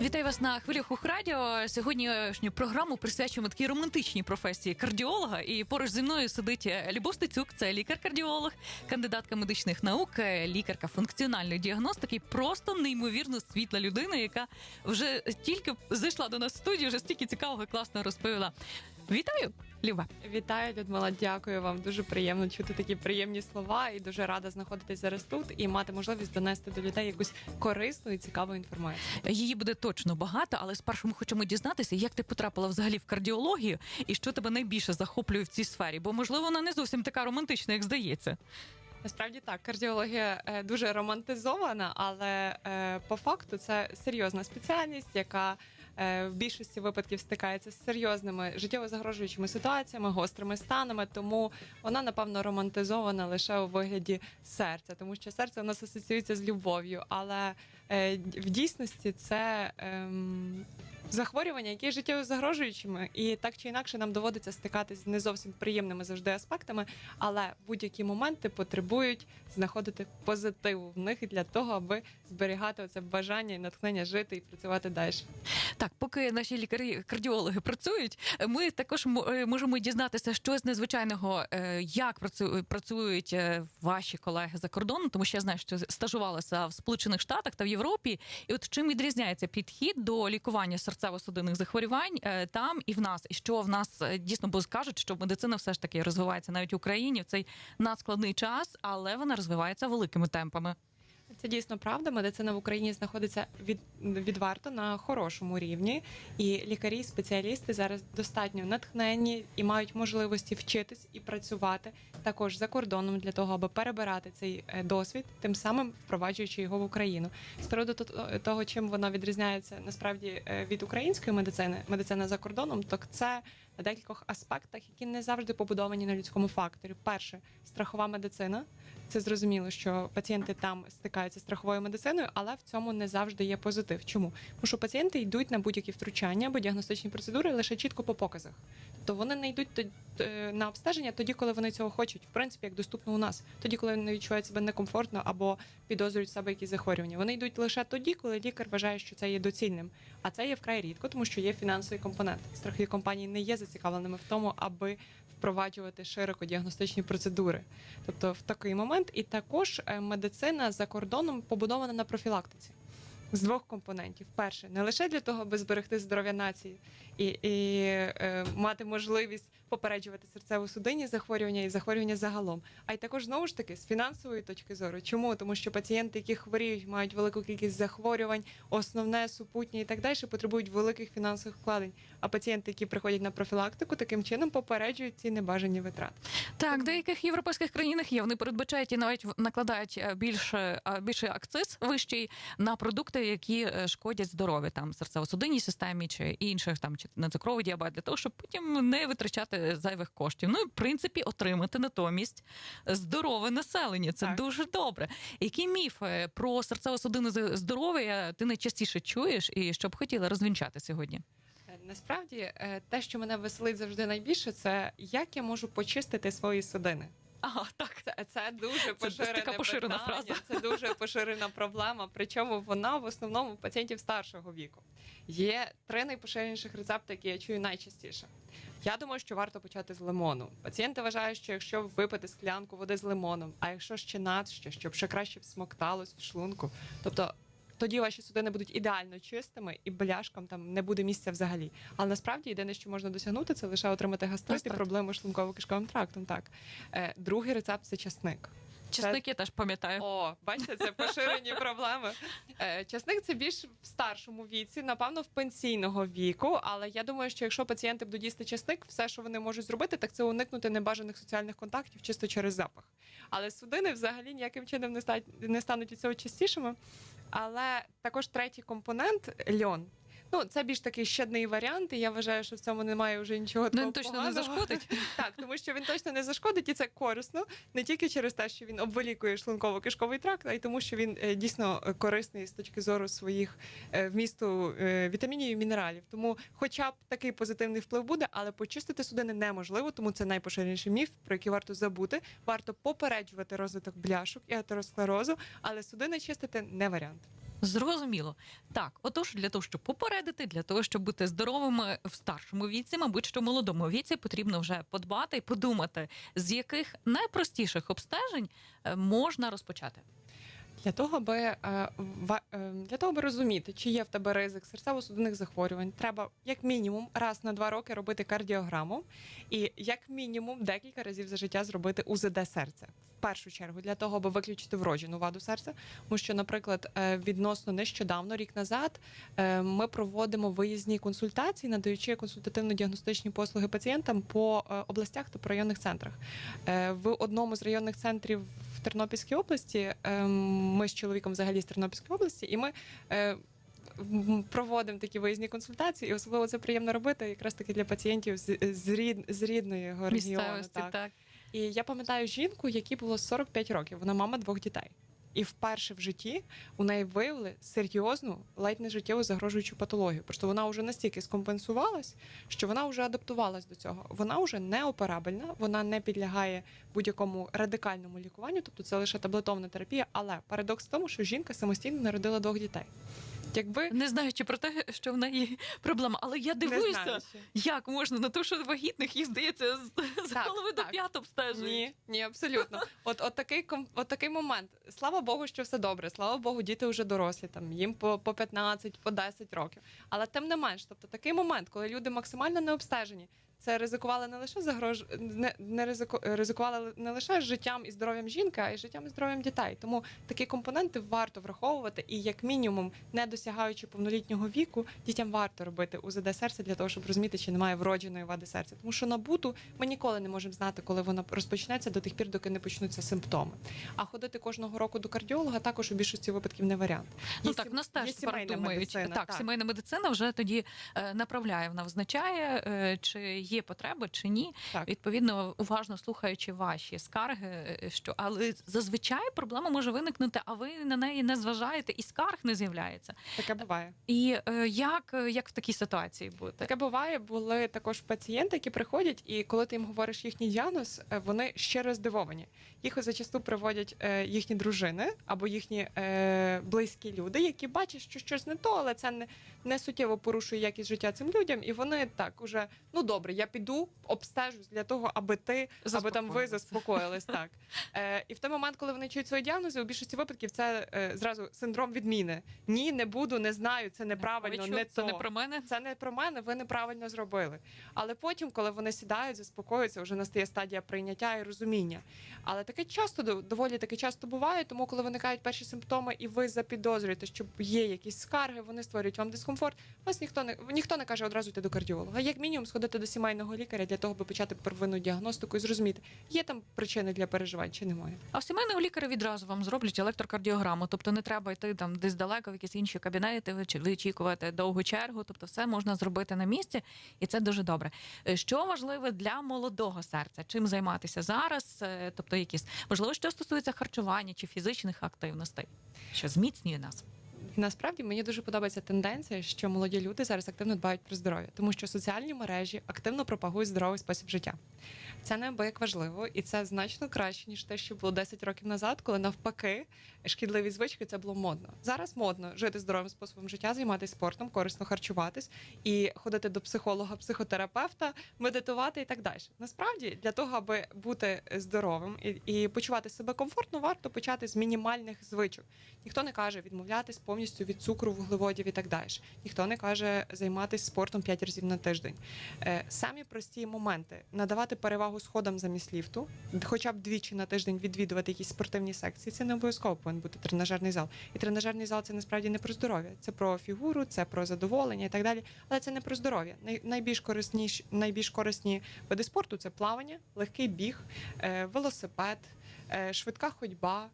Вітаю вас на хвилях Ухрадіо. Сьогоднішню програму присвячуємо такій романтичній професії кардіолога. І поруч зі мною сидить Любов Стецюк, це лікар-кардіолог, кандидатка медичних наук, лікарка функціональної діагностики. Просто неймовірно світла людина, яка вже тільки зайшла до нас в студію, вже стільки цікавого і класно розповіла. Вітаю, Люба. Вітаю, Людмила. Дякую вам. Дуже приємно чути такі приємні слова і дуже рада знаходитись зараз тут і мати можливість донести до людей якусь корисну і цікаву інформацію. Її буде точно багато, але спершу ми хочемо дізнатися, як ти потрапила взагалі в кардіологію і що тебе найбільше захоплює в цій сфері, бо можливо вона не зовсім така романтична, як здається. Насправді так, кардіологія е, дуже романтизована, але е, по факту це серйозна спеціальність, яка в більшості випадків стикається з серйозними життєво загрожуючими ситуаціями, гострими станами. Тому вона напевно романтизована лише у вигляді серця, тому що серце у нас асоціюється з любов'ю. Але е, в дійсності це ем, захворювання, які є життєво загрожуючими, і так чи інакше нам доводиться стикатись з не зовсім приємними завжди аспектами, але будь-які моменти потребують знаходити позитив в них для того, аби зберігати оце бажання і натхнення жити і працювати далі. Так, поки наші лікарі-кардіологи працюють, ми також е, можемо дізнатися щось незвичайного, е, як працю- працюють е, ваші колеги за кордоном, тому що я знаю, що стажувалася в Сполучених Штатах та в Європі. І от чим відрізняється підхід до лікування серцево-судинних захворювань е, там і в нас, і що в нас е, дійсно бо скажуть, що медицина все ж таки розвивається навіть в Україні в цей надскладний час, але вона розвивається великими темпами. Це дійсно правда. Медицина в Україні знаходиться від відверто на хорошому рівні, і лікарі, спеціалісти зараз достатньо натхненні і мають можливості вчитись і працювати також за кордоном для того, аби перебирати цей е, досвід, тим самим впроваджуючи його в Україну. З приводу то- того, чим вона відрізняється насправді е, від української медицини, медицина за кордоном, то це декількох аспектах, які не завжди побудовані на людському факторі. Перше, страхова медицина. Це зрозуміло, що пацієнти там стикаються з страховою медициною, але в цьому не завжди є позитив. Чому? Тому що пацієнти йдуть на будь-які втручання або діагностичні процедури лише чітко по показах. То вони не йдуть е, на обстеження тоді, коли вони цього хочуть, в принципі, як доступно у нас, тоді, коли вони відчувають себе некомфортно або підозрюють себе якісь захворювання. Вони йдуть лише тоді, коли лікар вважає, що це є доцільним. А це є вкрай рідко, тому що є фінансовий компонент. Страхові компанії не є зацікавленими в тому, аби впроваджувати широко діагностичні процедури. Тобто в такий момент, і також е, медицина за кордоном побудована на профілактиці. З двох компонентів: перше, не лише для того, аби зберегти здоров'я нації і, і е, мати можливість попереджувати серцево-судинні захворювання і захворювання загалом, а й також знову ж таки з фінансової точки зору. Чому? Тому що пацієнти, які хворіють, мають велику кількість захворювань, основне супутнє і так далі, потребують великих фінансових вкладень. А пацієнти, які приходять на профілактику, таким чином попереджують ці небажані витрати. Так, в деяких європейських країнах є. Вони передбачають і навіть накладають е, більше е, акциз вищий на продукти, які е, шкодять здоров'ю, там серцево-судинній системі чи інших там чи на цукровий діабет, для того, щоб потім не витрачати зайвих коштів. Ну і в принципі отримати натомість здорове населення. Це Так. дуже добре. Які міфи про серцево-судинне здоров'я ти найчастіше чуєш і що б хотіла розвінчати сьогодні? Е, Насправді, е, те, що мене веселить завжди найбільше, це як я можу почистити свої судини. Ага, так. Це, це дуже поширене така поширена питання, фраза. Це дуже поширена проблема. Причому вона в основному у пацієнтів старшого віку. Є три найпоширеніших рецепти, які я чую найчастіше. Я думаю, що варто почати з лимону. Пацієнти вважають, що якщо випити склянку води з лимоном, а якщо ще надще, щоб ще краще всмокталось в шлунку, тобто. Тоді ваші судини будуть ідеально чистими і бляшкам там не буде місця взагалі. Але насправді єдине, що можна досягнути, це лише отримати гастрит і проблеми з шлунково-кишковим трактом. Так е, другий рецепт це часник. Чесник я теж пам'ятаю. О, бачите, це поширені проблеми. Е, Часник це більш в старшому віці, напевно, в пенсійного віку. Але я думаю, що якщо пацієнти будуть їсти часник, все, що вони можуть зробити, так це уникнути небажаних соціальних контактів чисто через запах. Але судини взагалі ніяким чином не стануть від цього частішими. Але також третій компонент льон. Ну, це більш такий щадний варіант, і я вважаю, що в цьому немає вже нічого такого він точно не зашкодить. Так, тому що він точно не зашкодить, і це корисно не тільки через те, що він обволікує шлунково-кишковий тракт, а й тому, що він е, дійсно е, корисний з точки зору своїх е, вмісту вітамінів і мінералів. Тому, хоча б такий позитивний вплив буде, але почистити судини неможливо, тому це найпоширеніший міф, про який варто забути. Варто попереджувати розвиток бляшок і атеросклерозу, але судини чистити не варіант. Зрозуміло. Так, отож, для того, щоб попередити, для того, щоб бути здоровими в старшому віці, мабуть, що молодому віці потрібно вже подбати і подумати, з яких найпростіших обстежень е, можна розпочати. Для того, аби е, е, для того, аби розуміти, чи є в тебе ризик серцево-судинних захворювань, треба як мінімум раз на два роки робити кардіограму, і як мінімум декілька разів за життя зробити УЗД серця. В першу чергу для того, аби виключити вроджену ваду серця. Тому що, наприклад, е, відносно нещодавно, рік назад, ми проводимо виїзні консультації, надаючи консультативно-діагностичні послуги пацієнтам по областях та по районних центрах. В одному з районних центрів Тернопільській області ем, ми з чоловіком взагалі з Тернопільської області, і ми. е, Проводимо такі виїзні консультації, і особливо це приємно робити якраз таки для пацієнтів з, з, рід, з рідної регіону. Так. так. І я пам'ятаю жінку, якій було 45 років. Вона мама двох дітей. І вперше в житті у неї виявили серйозну, ледь не життєво загрожуючу патологію. Просто вона вже настільки скомпенсувалась, що вона вже адаптувалась до цього. Вона вже не операбельна, вона не підлягає будь-якому радикальному лікуванню, тобто це лише таблетовна терапія. Але парадокс в тому, що жінка самостійно народила двох дітей. Якби Не знаючи про те, що в неї проблема, але я дивуюся, як можна на те, що вагітних їх здається з, з Так, голови до п'ят обстежують. Ні, ні, абсолютно. От, от, такий, от такий момент. Слава Богу, що все добре. Слава Богу, діти вже дорослі, там їм по, по 15, по 10 років. Але тим не менш, тобто такий момент, коли люди максимально не обстежені, це ризикували не лише загрож... не, не ризику... ризикували не лише життям і здоров'ям жінки, а й життям і здоров'ям дітей. Тому такі компоненти варто враховувати, і як мінімум, не досягаючи повнолітнього віку, дітям варто робити УЗД серця для того, щоб розуміти, чи немає вродженої вади серця. Тому що набуту ми ніколи не можемо знати, коли вона розпочнеться до тих пір, доки не почнуться симптоми. А ходити кожного року до кардіолога також у більшості випадків не варіант. Ну Є так, сім- нас теж сімейна думають. медицина, так, сімейна медицина вже тоді е, направляє, вона визначає, е, чи є потреба, чи ні. Так. Відповідно, уважно слухаючи ваші скарги, е, що але зазвичай проблема може виникнути, а ви на неї не зважаєте, і скарг не з'являється. Таке буває. І е, як, е, як в такій ситуації бути? Таке буває. Були також пацієнти, які приходять, і коли ти їм говориш їхній діагноз, вони щиро здивовані. Їх зачасту приводять їхні дружини або їхні е, близькі люди, які бачать, що щось не то, але це не, не суттєво порушує якість життя цим людям. І вони так уже ну добре, я піду обстежусь для того, аби ти аби там ви заспокоїлись. Так е, і в той момент, коли вони чують свої діагнози, у більшості випадків це е, зразу синдром відміни. Ні, не буду, не знаю, це неправильно, Ой, не це то. не про мене. Це не про мене, ви неправильно зробили. Але потім, коли вони сідають, заспокоюються, вже настає стадія прийняття і розуміння. Але таке часто доволі таке часто буває, тому коли виникають перші симптоми, і ви запідозрюєте, що є якісь скарги, вони створюють вам дискомфорт. Вас ніхто не ніхто не каже одразу йти до кардіолога. Як мінімум, сходити до сімейного лікаря для того, аби почати первинну діагностику і зрозуміти, є там причини для переживань чи немає. А в сімейного лікаря відразу вам зроблять електрокардіограму, тобто не треба йти там десь далеко в якісь інші кабінети, вич- вичікувати довгу чергу. Тобто, все можна зробити на місці, і це дуже добре. Е, Що важливе для молодого серця? Чим займатися зараз? Е, Тобто, якісь можливо, що стосується харчування чи фізичних активностей, що зміцнює нас. Насправді мені дуже подобається тенденція, що молоді люди зараз активно дбають про здоров'я, тому що соціальні мережі активно пропагують здоровий спосіб життя. Це неабияк важливо, і це значно краще ніж те, що було 10 років назад, коли навпаки шкідливі звички це було модно. Зараз модно жити здоровим способом життя, займатися спортом, корисно харчуватись і ходити до психолога, психотерапевта, медитувати і так далі. Насправді, для того, аби бути здоровим і, і почувати себе комфортно, варто почати з мінімальних звичок. Ніхто не каже відмовлятись повністю від цукру, вуглеводів і так далі. Ніхто не каже займатися спортом 5 разів на тиждень. Е, Самі прості моменти надавати перевагу сходам замість ліфту, хоча б двічі на тиждень відвідувати якісь спортивні секції. Це не обов'язково повинен бути тренажерний зал. І тренажерний зал це насправді не про здоров'я, це про фігуру, це про задоволення і так далі. Але це не про здоров'я. Найбільш корисніш, найбільш корисні види спорту це плавання, легкий біг, е, велосипед, е, швидка ходьба.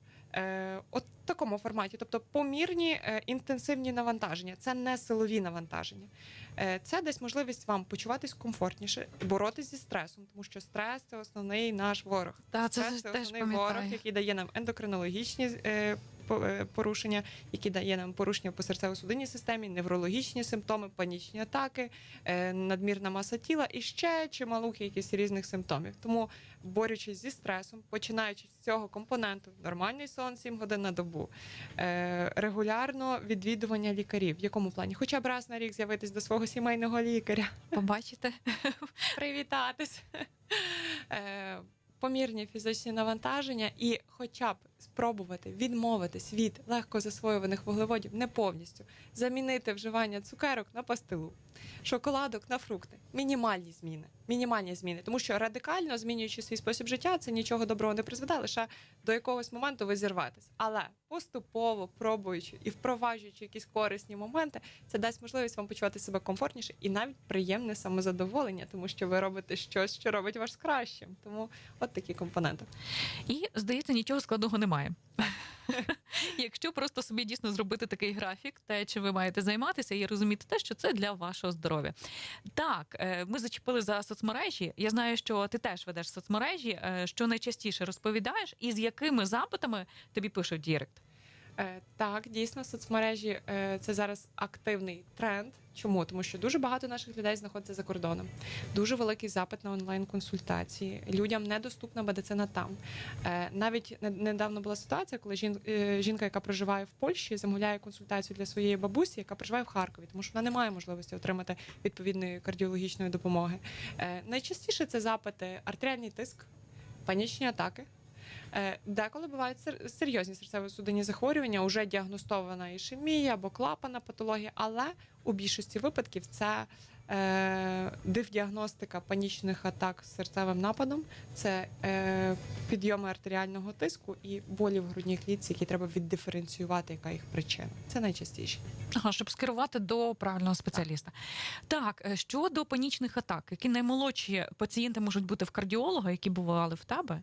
От такому форматі, тобто помірні е, інтенсивні навантаження, це не силові навантаження. Е, це десь можливість вам почуватись комфортніше, боротись зі стресом, тому що стрес це основний наш ворог. Та, це стрес теж основний пам'ятаю. ворог, який дає нам ендокринологічні е, порушення, які дає нам порушення по серцево-судинній системі, неврологічні симптоми, панічні атаки, надмірна маса тіла і ще чималу кількість різних симптомів. Тому, борючись зі стресом, починаючи з цього компоненту, нормальний сон 7 годин на добу, е, регулярно відвідування лікарів. В якому плані? Хоча б раз на рік з'явитись до свого сімейного лікаря Побачите? привітатись. Е, Помірні фізичні навантаження і хоча б спробувати відмовитись від легко засвоюваних вуглеводів не повністю, замінити вживання цукерок на пастилу, шоколадок на фрукти. Мінімальні зміни. Мінімальні зміни. Тому що радикально змінюючи свій спосіб життя, це нічого доброго не призведе, лише до якогось моменту ви зірветесь. Але поступово пробуючи і впроваджуючи якісь корисні моменти, це дасть можливість вам почувати себе комфортніше і навіть приємне самозадоволення, тому що ви робите щось, що робить вас кращим. Тому от такі компоненти. І здається, нічого складного немає. Якщо просто собі дійсно зробити такий графік, те, чим ви маєте займатися, і розуміти те, що це для вашого здоров'я. Так, е, ми зачепили за соцмережі. Я знаю, що ти теж ведеш соцмережі. е, Що найчастіше розповідаєш, і з якими запитами тобі пишуть Дірект? Е, Так, дійсно, соцмережі це зараз активний тренд. Чому? Тому що дуже багато наших людей знаходиться за кордоном. Дуже великий запит на онлайн-консультації. Людям недоступна медицина там. Е, Навіть недавно була ситуація, коли е, жінка, яка проживає в Польщі, замовляє консультацію для своєї бабусі, яка проживає в Харкові, тому що вона не має можливості отримати відповідної кардіологічної допомоги. Е, Найчастіше це запити артеріальний тиск, панічні атаки. Е, Деколи бувають серйозні серцево-судинні захворювання, вже діагностована ішемія або клапана патологія, але у більшості випадків це е, дифдіагностика панічних атак з серцевим нападом, це е, підйоми артеріального тиску і болі в грудній клітці, які треба віддиференціювати, яка їх причина. Це найчастіше. Ага, щоб скерувати до правильного спеціаліста. Так, е, щодо панічних атак, які наймолодші пацієнти можуть бути в кардіолога, які бували в тебе.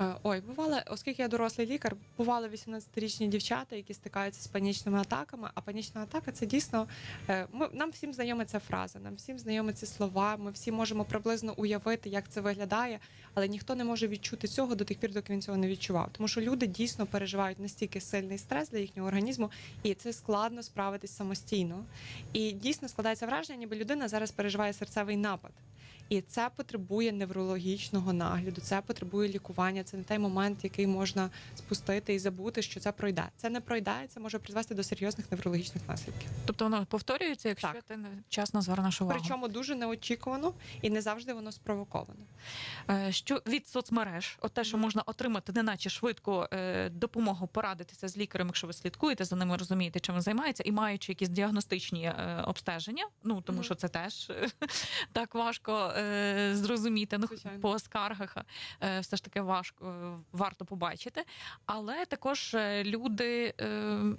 Е, Ой, бували, оскільки я дорослий лікар, бували 18-річні дівчата, які стикаються з панічними атаками. А панічна атака це дійсно е, ми нам всім знайома ця фраза, нам всім знайомі ці слова. Ми всі можемо приблизно уявити, як це виглядає, але ніхто не може відчути цього до тих пір, доки він цього не відчував. Тому що люди дійсно переживають настільки сильний стрес для їхнього організму, і це складно справитись самостійно. І дійсно складається враження, ніби людина зараз переживає серцевий напад. І це потребує неврологічного нагляду, це потребує лікування. Це не той момент, який можна спустити і забути, що це пройде. Це не пройде, це може призвести до серйозних неврологічних наслідків. Тобто воно повторюється, якщо Так. ти вчасно звернеш увагу. Причому дуже неочікувано і не завжди воно спровоковано. Е, Що від соцмереж, от те, що можна отримати, неначе швидко е, допомогу порадитися з лікарем, якщо ви слідкуєте за ними, розумієте, чим він займається, і маючи якісь діагностичні е, обстеження, ну тому що це теж так важко е, зрозуміти. Ну Звичайно. по скаргах е, все ж таки важко е, варто побачити. Але також люди, е,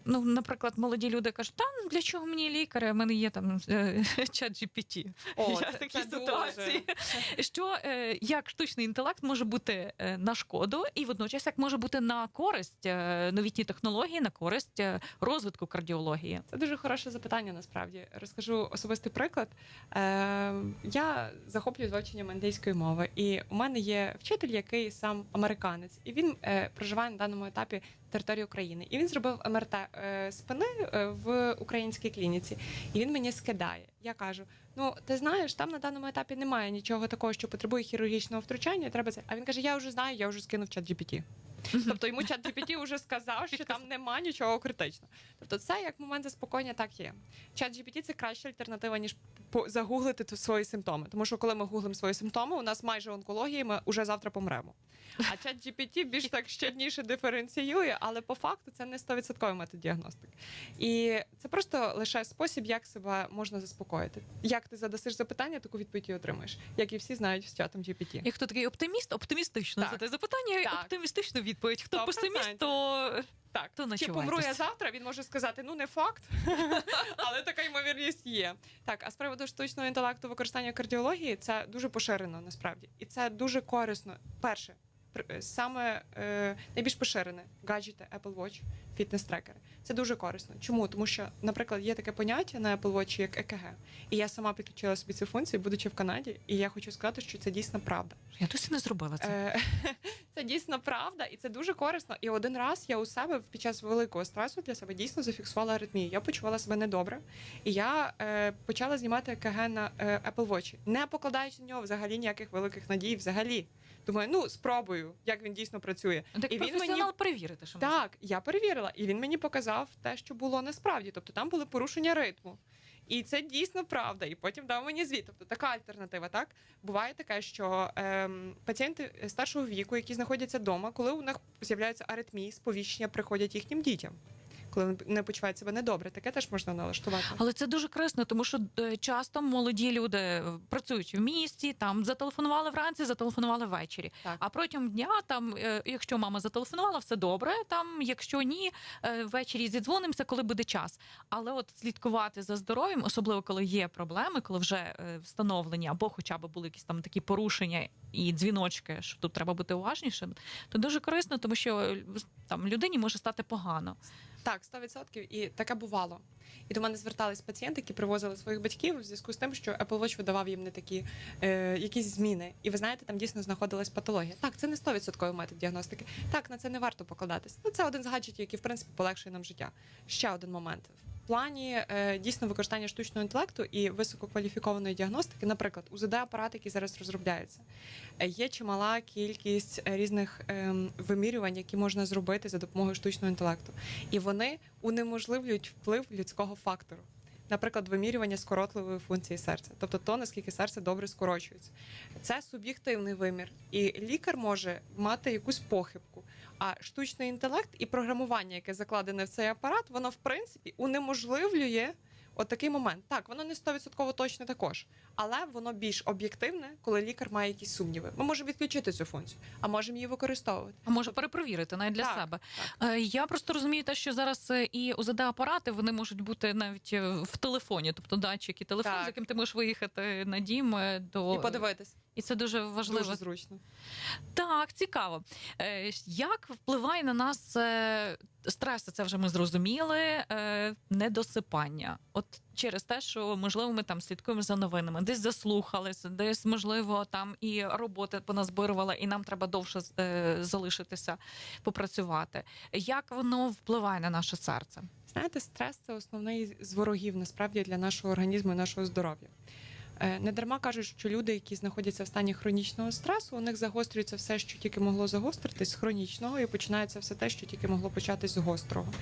ну наприклад, молоді люди кажуть, та ну, для чого мені лікар? У мене є там е, чат GPT. О, Я це- такі це ситуації. дуже. Що е, як штучний інтелект може бути на шкоду, і водночас як може бути на користь новітні технології, на користь розвитку кардіології. Це дуже хороше запитання. Насправді розкажу особистий приклад. Е, я захоплююсь вивченням англійської мови, і у мене є вчитель, який сам американець, і він е, проживає на даному етапі території України. І він зробив МРТ е, спини е, в українській клініці. І він мені скидає. Я кажу: ну ти знаєш, там на даному етапі немає нічого такого, що потребує хірургічного втручання. Треба це. А він каже: Я вже знаю, я вже скинув чат GPT. Тобто йому чат GPT вже сказав, що там нема нічого критичного. Тобто, це як момент заспокоєння так є. Чат GPT – це краща альтернатива, ніж загуглити свої симптоми. Тому що коли ми гуглимо свої симптоми, у нас майже онкології, ми вже завтра помремо. А чат GPT більш так щодніше диференціює, але по факту це не 100% метод діагностики. І це просто лише спосіб, як себе можна заспокоїти. Як ти задасиш запитання, таку відповідь і отримаєш, як і всі знають з чатом GPT. І хто такий оптиміст, оптимістично Так. за те запитання, Так. оптимістичну відповідь. Хто Сто песиміст, то Так, То чи помру я завтра, він може сказати, ну не факт, але така ймовірність є. Так, а з приводу штучного інтелекту використання кардіології це дуже поширено насправді, і це дуже корисно. Перше. Пр- саме е, найбільш поширене гаджети Apple Watch, фітнес-трекери. Це дуже корисно. Чому? Тому що, наприклад, є таке поняття на Apple Watch, як ЕКГ. І я сама підключила собі цю функцію, будучи в Канаді, і я хочу сказати, що це дійсно правда. Я досі не зробила це. Е, Це дійсно правда, і це дуже корисно. І один раз я у себе під час великого стресу для себе дійсно зафіксувала аритмію. Я почувала себе недобре, і я е, почала знімати ЕКГ на е, Apple Watch, не покладаючи на нього взагалі ніяких великих надій. Взагалі думаю, ну спробую, як він дійсно працює. Так і він мені перевірити, що може. так, я перевірила, і він мені показав те, що було насправді. Тобто там були порушення ритму. І це дійсно правда. І потім дав мені звіт. Тобто така альтернатива. Так буває таке, що ем, пацієнти старшого віку, які знаходяться вдома, коли у них з'являються аритмії, сповіщення приходять їхнім дітям, коли не почувають себе недобре. Таке теж можна налаштувати. Але це дуже корисно, тому що е, часто молоді люди е, працюють в місті, там зателефонували вранці, зателефонували ввечері. Так. А протягом дня, там, е, якщо мама зателефонувала, все добре. Там, якщо ні, ввечері зідзвонимося, коли буде час. Але от слідкувати за здоров'ям, особливо коли є проблеми, коли вже встановлені, або хоча б були якісь там такі порушення і дзвіночки, що тут треба бути уважнішим, то дуже корисно, тому що там людині може стати погано. Так, 100%. І таке бувало. І до мене звертались пацієнти, які привозили своїх батьків в зв'язку з тим, що Apple Watch видавав їм не такі е, якісь зміни. І ви знаєте, там дійсно знаходилась патологія. Так, це не 100% метод діагностики. Так, на це не варто покладатись. Ну, це один з гаджетів, який в принципі полегшує нам життя. Ще один момент. Плані е, дійсно використання штучного інтелекту і висококваліфікованої діагностики, наприклад, УЗД апарат, який зараз розробляється, Е, є чимала кількість е, різних ем, вимірювань, які можна зробити за допомогою штучного інтелекту, і вони унеможливлюють вплив людського фактору. Наприклад, вимірювання скоротливої функції серця, тобто то, наскільки серце добре скорочується. Це суб'єктивний вимір, і лікар може мати якусь похибку. А штучний інтелект і програмування, яке закладене в цей апарат, воно в принципі унеможливлює от такий момент. Так, воно не 100% точне також, але воно більш об'єктивне, коли лікар має якісь сумніви. Ми можемо відключити цю функцію, а можемо її використовувати. А може перепровірити навіть для Так, себе. так. Е, Я просто розумію те, що зараз е, і УЗД апарати вони можуть бути навіть е, в телефоні, тобто датчик і телефон, Так. з яким ти можеш виїхати на дім до І подивитись. І це дуже важливо. Дуже зручно. Так, цікаво. Е, Як впливає на нас е, стрес? Це вже ми зрозуміли. е, Недосипання. От через те, що можливо ми там слідкуємо за новинами, десь заслухалися, десь можливо там і робота поназбирувала, і нам треба довше залишитися, попрацювати. Як воно впливає на наше серце? Знаєте, стрес це основний з ворогів насправді для нашого організму і нашого здоров'я. Е, Не дарма кажуть, що люди, які знаходяться в стані хронічного стресу, у них загострюється все, що тільки могло загостритись з хронічного, і починається все те, що тільки могло початись з гострого.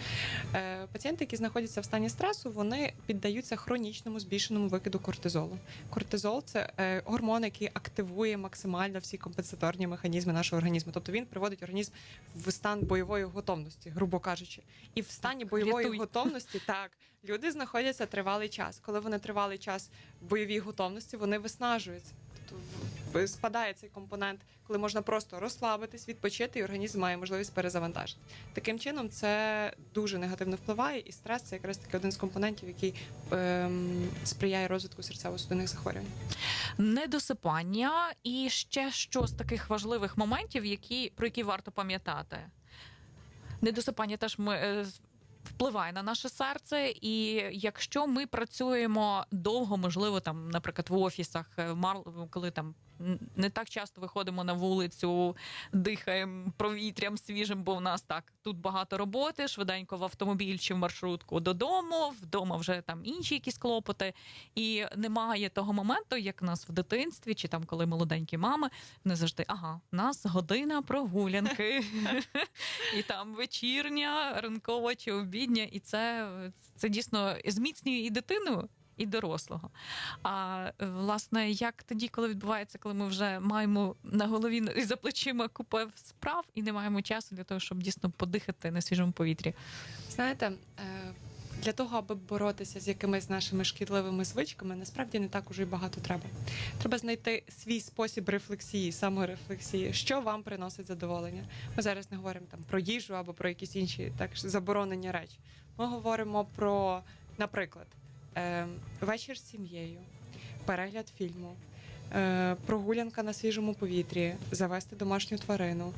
Е, Пацієнти, які знаходяться в стані стресу, вони піддаються хронічному збільшеному викиду кортизолу. Кортизол це е, гормон, який активує максимально всі компенсаторні механізми нашого організму. Тобто він приводить організм в стан бойової готовності, грубо кажучи. І в стані бойової рятуй. готовності так люди знаходяться тривалий час. Коли вони тривалий час в бойовій готовності, вони виснажуються. Тобто спадає цей компонент, коли можна просто розслабитись, відпочити, і організм має можливість перезавантажити. Таким чином, це дуже негативно впливає, і стрес це якраз таки один з компонентів, який ем, сприяє розвитку серцево-судинних захворювань. Недосипання і ще що з таких важливих моментів, які про які варто пам'ятати. Недосипання теж ми. е, з- Впливає на наше серце, і якщо ми працюємо довго, можливо, там, наприклад, в офісах, е, коли там не так часто виходимо на вулицю, дихаємо провітрям свіжим, бо в нас так тут багато роботи, швиденько в автомобіль чи в маршрутку додому, вдома вже там інші якісь клопоти. І немає того моменту, як нас в дитинстві, чи там коли молоденькі мами, не завжди ага, в нас година прогулянки, і там вечірня, ранкова чи обідня, і це, це дійсно зміцнює і дитину. І дорослого. А власне, як тоді, коли відбувається, коли ми вже маємо на голові і за плечима купу справ і не маємо часу для того, щоб дійсно подихати на свіжому повітрі. Знаєте, е, для того, аби боротися з якимись нашими шкідливими звичками, насправді не так уже й багато треба. Треба знайти свій спосіб рефлексії, саморефлексії, що вам приносить задоволення. Ми зараз не говоримо там про їжу або про якісь інші так заборонені речі. Ми говоримо про, наприклад, вечір з сім'єю, перегляд фільму. е, прогулянка на свіжому повітрі, завести домашню тварину,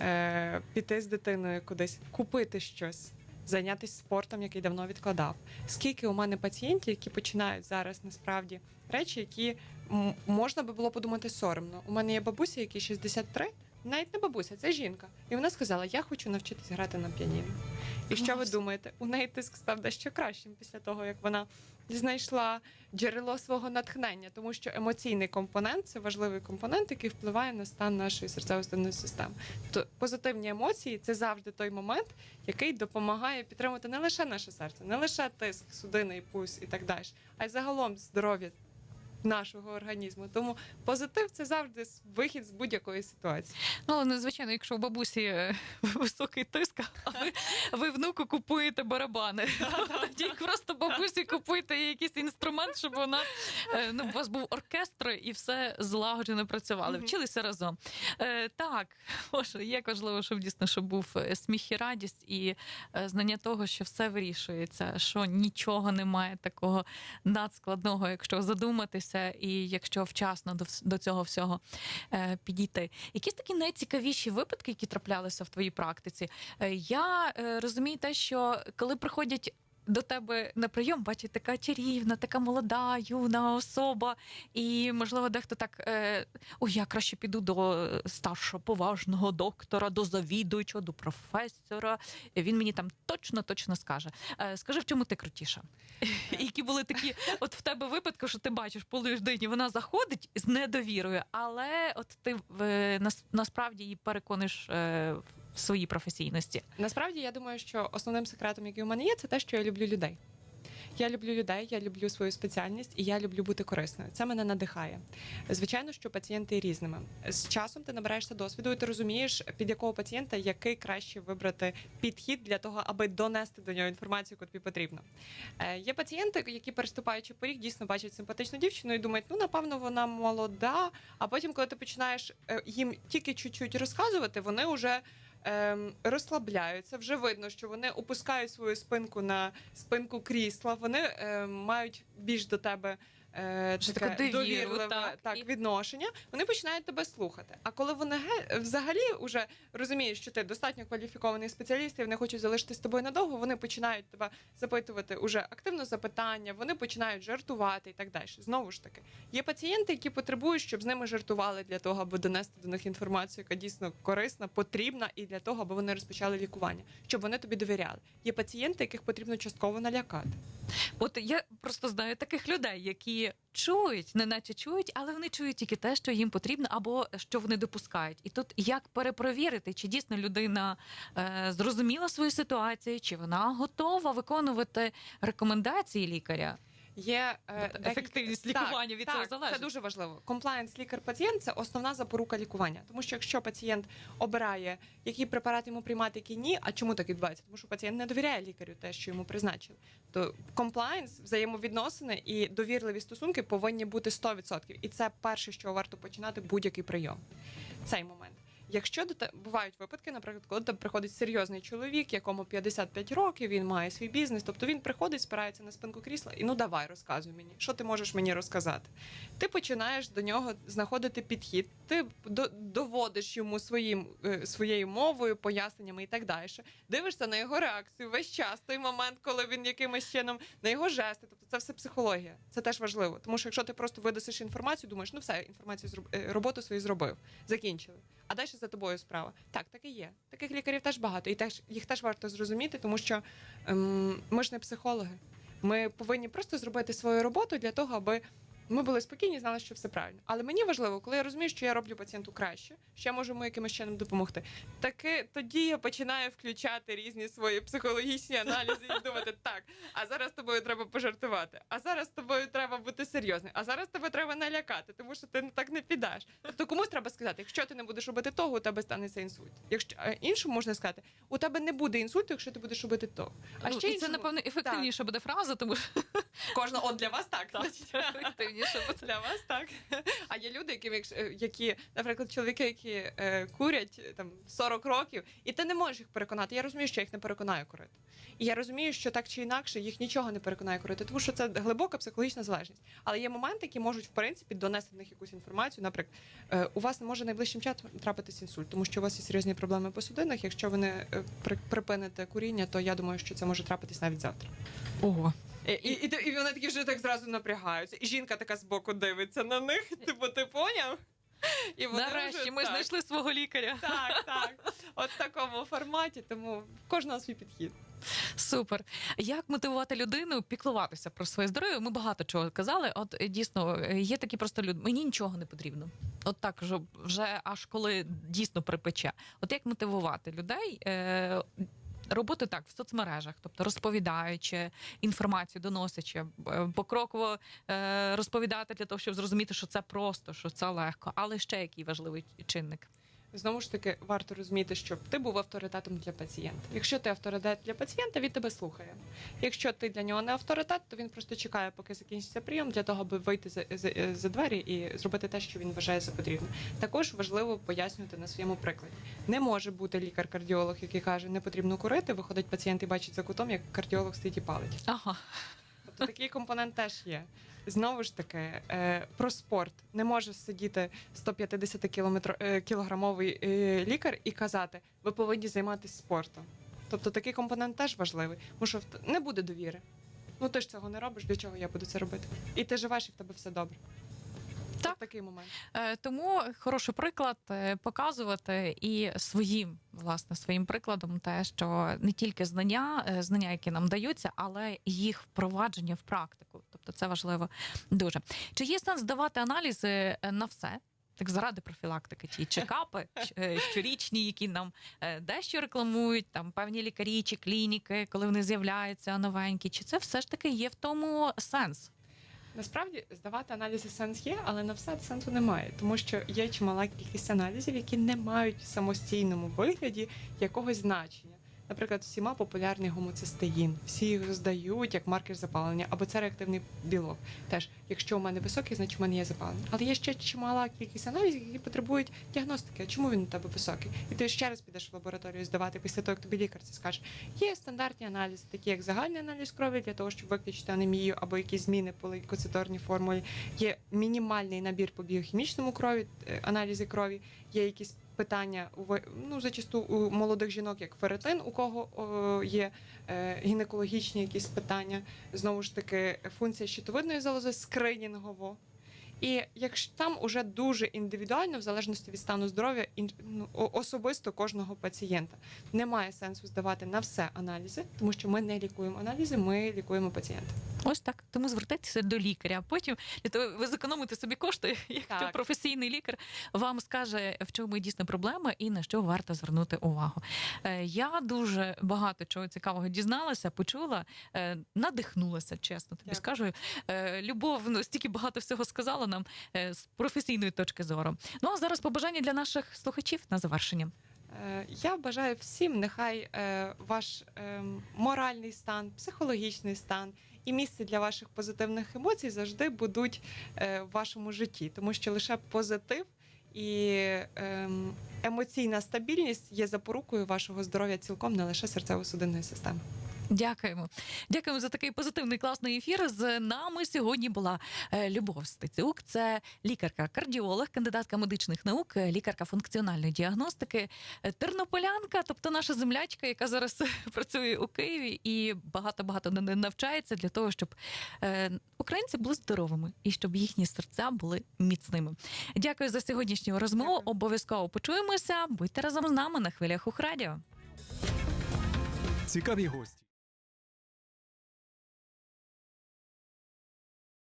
е, піти з дитиною кудись, купити щось. Зайнятися спортом, який давно відкладав. Скільки у мене пацієнтів, які починають зараз насправді речі, які можна би було подумати соромно. У мене є бабуся, якій 63, навіть не бабуся, це жінка. І вона сказала: Я хочу навчитись грати на піаніно. І що ви думаєте? У неї тиск став дещо кращим після того, як вона знайшла джерело свого натхнення, тому що емоційний компонент це важливий компонент, який впливає на стан нашої серцево-судинної системи. То позитивні емоції це завжди той момент, який допомагає підтримувати не лише наше серце, не лише тиск, судини пульс і так далі, а й загалом здоров'я нашого організму. Тому позитив це завжди вихід з будь-якої ситуації. Ну, але незвичайно, якщо у бабусі е, високий тиск, а ви, ви внуку купуєте барабани. Тоді просто бабусі купуєте якийсь інструмент, щоб вона е, ну, у вас був оркестр і все злагоджено працювали. Вчилися разом. Е, так, Боже, як важливо, щоб дійсно щоб був сміх і радість і знання того, що все вирішується, що нічого немає такого надскладного, якщо задуматися, і якщо вчасно до, до цього всього е, підійти. Якісь такі найцікавіші випадки, які траплялися в твоїй практиці. Е, я е, розумію те, що коли приходять. До тебе на прийом бачить така чарівна, така молода, юна особа. І, можливо, дехто так: е, ой, я краще піду до е, старшого поважного доктора, до завідуючого, до професора. Він мені там точно точно скаже. Е, скажи, в чому ти крутіша? І Які були такі, от в тебе випадки, що ти бачиш по людині, вона заходить з недовірою, але от ти нас- насправді її перекониш е, в своїй професійності. Насправді я думаю, що основним секретом, який у мене є, це те, що я люблю людей. Я люблю людей, я люблю свою спеціальність і я люблю бути корисною. Це мене надихає. Звичайно, що пацієнти різними. З часом ти набираєшся досвіду, і ти розумієш, під якого пацієнта який краще вибрати підхід для того, аби донести до нього інформацію, яку тобі потрібно. Е, є пацієнти, які переступаючи поріг, дійсно бачать симпатичну дівчину і думають, ну напевно, вона молода. А потім, коли ти починаєш е, їм тільки чуть-чуть розказувати, вони вже ем, розслабляються. Вже видно, що вони опускають свою спинку на спинку крісла. Вони ем, мають більш до тебе. Е, Таке довіру, довірливе так, так, і- відношення, вони починають тебе слухати. А коли вони ге- взагалі вже розуміють, що ти достатньо кваліфікований спеціаліст, і вони хочуть залишитись з тобою надовго, вони починають тебе запитувати уже активно запитання, вони починають жартувати і так далі. Знову ж таки, є пацієнти, які потребують, щоб з ними жартували для того, аби донести до них інформацію, яка дійсно корисна, потрібна, і для того, аби вони розпочали лікування, щоб вони тобі довіряли. Є пацієнти, яких потрібно частково налякати. От я просто знаю таких людей, які чують, неначе чують, але вони чують тільки те, що їм потрібно, або що вони допускають. І тут як перепровірити, чи дійсно людина е, зрозуміла свою ситуацію, чи вона готова виконувати рекомендації лікаря. Є е, декілька- ефективність Так, лікування від так, цього залежить. Це дуже важливо. Комплаєнс лікар-пацієнт це основна запорука лікування. Тому що якщо пацієнт обирає, який препарат йому приймати, який ні, а чому так відбувається? Тому що пацієнт не довіряє лікарю те, що йому призначили. То комплаєнс, взаємовідносини і довірливі стосунки повинні бути 100%. І це перше, що варто починати будь-який прийом. Цей момент. Якщо до те бувають випадки, наприклад, коли тебе приходить серйозний чоловік, якому 55 років, він має свій бізнес, тобто він приходить, спирається на спинку крісла і ну давай розказуй мені, що ти можеш мені розказати. Ти починаєш до нього знаходити підхід, ти до- доводиш йому своїм е, своєю мовою, поясненнями і так далі. Дивишся на його реакцію весь час, той момент, коли він якимось чином на його жести. Тобто це все психологія. Це теж важливо. Тому що якщо ти просто видасиш інформацію, думаєш, ну все, інформацію е, роботу свою зробив, закінчили. А далі за тобою справа. Так, так і є. Таких лікарів теж багато, і теж їх теж варто зрозуміти, тому що ем, ми ж не психологи. Ми повинні просто зробити свою роботу для того, аби ми були спокійні, знали, що все правильно. Але мені важливо, коли я розумію, що я роблю пацієнту краще, що я можу йому якимось чином допомогти. Таки тоді я починаю включати різні свої психологічні аналізи і думати, так, а зараз тобою треба пожартувати, а зараз тобою треба бути серйозним, а зараз тебе треба налякати, тому що ти так не підеш. Тобто комусь треба сказати, якщо ти не будеш робити того, у тебе станеться інсульт. Якщо іншому можна сказати, у тебе не буде інсульту, якщо ти будеш робити то. А Ну, ще і це іншому- напевно ефективніше буде фраза, тому що кожна от для вас так. значить. Це- Для вас так. А є люди, які, е, які наприклад, чоловіки, які е, курять е, там 40 років, і ти не можеш їх переконати. Я розумію, що я їх не переконаю курити. І я розумію, що так чи інакше їх нічого не переконає курити, тому що це глибока психологічна залежність. Але є моменти, які можуть в принципі донести в них якусь інформацію. Наприклад, е, у вас не може найближчим часом трапитись інсульт, тому що у вас є серйозні проблеми по судинах. Якщо ви не е, при- припините куріння, то я думаю, що це може трапитись навіть завтра. Ого. І, і, і, і вони такі вже так зразу напрягаються. І жінка така збоку дивиться на них, типу, ти поняв? І вони Нарешті вже ми так, знайшли свого лікаря. Так, так. От в такому форматі, тому в кожного свій підхід. Супер. Як мотивувати людину піклуватися про своє здоров'я? Ми багато чого казали. От е, дійсно е, є такі просто люди. Мені нічого не потрібно. От так вже, вже аж коли дійсно припече. От як мотивувати людей? Е, Робити так в соцмережах, тобто розповідаючи інформацію, доносячи е, покроково е, розповідати для того, щоб зрозуміти, що це просто, що це легко, але ще який важливий чинник. Знову ж таки, варто розуміти, щоб ти був авторитетом для пацієнта. Якщо ти авторитет для пацієнта, він тебе слухає. Якщо ти для нього не авторитет, то він просто чекає, поки закінчиться прийом, для того, аби вийти за, за, за двері і зробити те, що він вважає за потрібне. Також важливо пояснювати на своєму прикладі. Не може бути лікар-кардіолог, який каже, не потрібно курити. Виходить пацієнт і бачить за кутом, як кардіолог стоїть і палить. Ага, Тобто такий компонент теж є. Знову ж таки, е, про спорт не може сидіти 150 кілометро, е, кілограмовий е, лікар і казати, ви повинні займатися спортом. Тобто такий компонент теж важливий, тому що не буде довіри. Ну ти ж цього не робиш, для чого я буду це робити? І ти живеш, і в тебе все добре. Так. От такий момент. Тому хороший приклад показувати і своїм власне своїм прикладом, те, що не тільки знання, знання, які нам даються, але їх впровадження в практику. Тобто це важливо дуже. Чи є сенс давати аналізи е, на все? Так заради профілактики, ті чекапи е, щорічні, які нам е, дещо рекламують, там певні лікарі чи клініки, коли вони з'являються новенькі. Чи це все ж таки є в тому сенс? Насправді здавати аналізи сенс є, але на все сенсу немає, тому що є чимала кількість аналізів, які не мають в самостійному вигляді якогось значення. Наприклад, всіма популярний гомоцистеїн. Всі його здають як маркер запалення, або це реактивний білок. Теж, якщо у мене високий, значить у мене є запалення. Але є ще чимала кількість аналізів, які потребують діагностики. Чому він у тебе високий? І ти ще раз підеш в лабораторію здавати після того, як тобі лікар це скаже. Є стандартні аналізи, такі як загальний аналіз крові для того, щоб виключити анемію або якісь зміни по лейкоциторній формулі. Є мінімальний набір по біохімічному крові, е, аналізи крові. Є якісь питання ну зачасту у молодих жінок, як ферритин, у кого є е, гінекологічні якісь питання. Знову ж таки, функція щитовидної залози скринінгово. І якщо там уже дуже індивідуально, в залежності від стану здоров'я, ну, особисто кожного пацієнта, немає сенсу здавати на все аналізи, тому що ми не лікуємо аналізи, ми лікуємо пацієнта. Ось так. Тому звертайтеся до лікаря. А потім для того ви зекономите собі кошти, якщо Так. професійний лікар вам скаже, в чому дійсно проблема і на що варто звернути увагу. Е, Я дуже багато чого цікавого дізналася, почула, е, надихнулася, чесно тобі Дякую. скажу. Е, Любов ну, стільки багато всього сказала нам е, з професійної точки зору. Ну а зараз побажання для наших слухачів на завершення. Е, Я бажаю всім, нехай е, ваш е, моральний стан, психологічний стан і місце для ваших позитивних емоцій завжди будуть е, в вашому житті, тому що лише позитив і ем, емоційна стабільність є запорукою вашого здоров'я цілком, не лише серцево-судинної системи. Дякуємо. Дякуємо за такий позитивний класний ефір. З нами сьогодні була е, Любов Стецюк. Це лікарка-кардіолог, кандидатка медичних наук, е, лікарка функціональної діагностики, е, тернополянка, тобто наша землячка, яка зараз працює у Києві і багато багато навчається для того, щоб українці були здоровими і щоб їхні серця були міцними. Дякую за сьогоднішню розмову. Дякую. Обов'язково почуємося. Будьте разом з нами на хвилях Ухрадіо. Цікаві гості.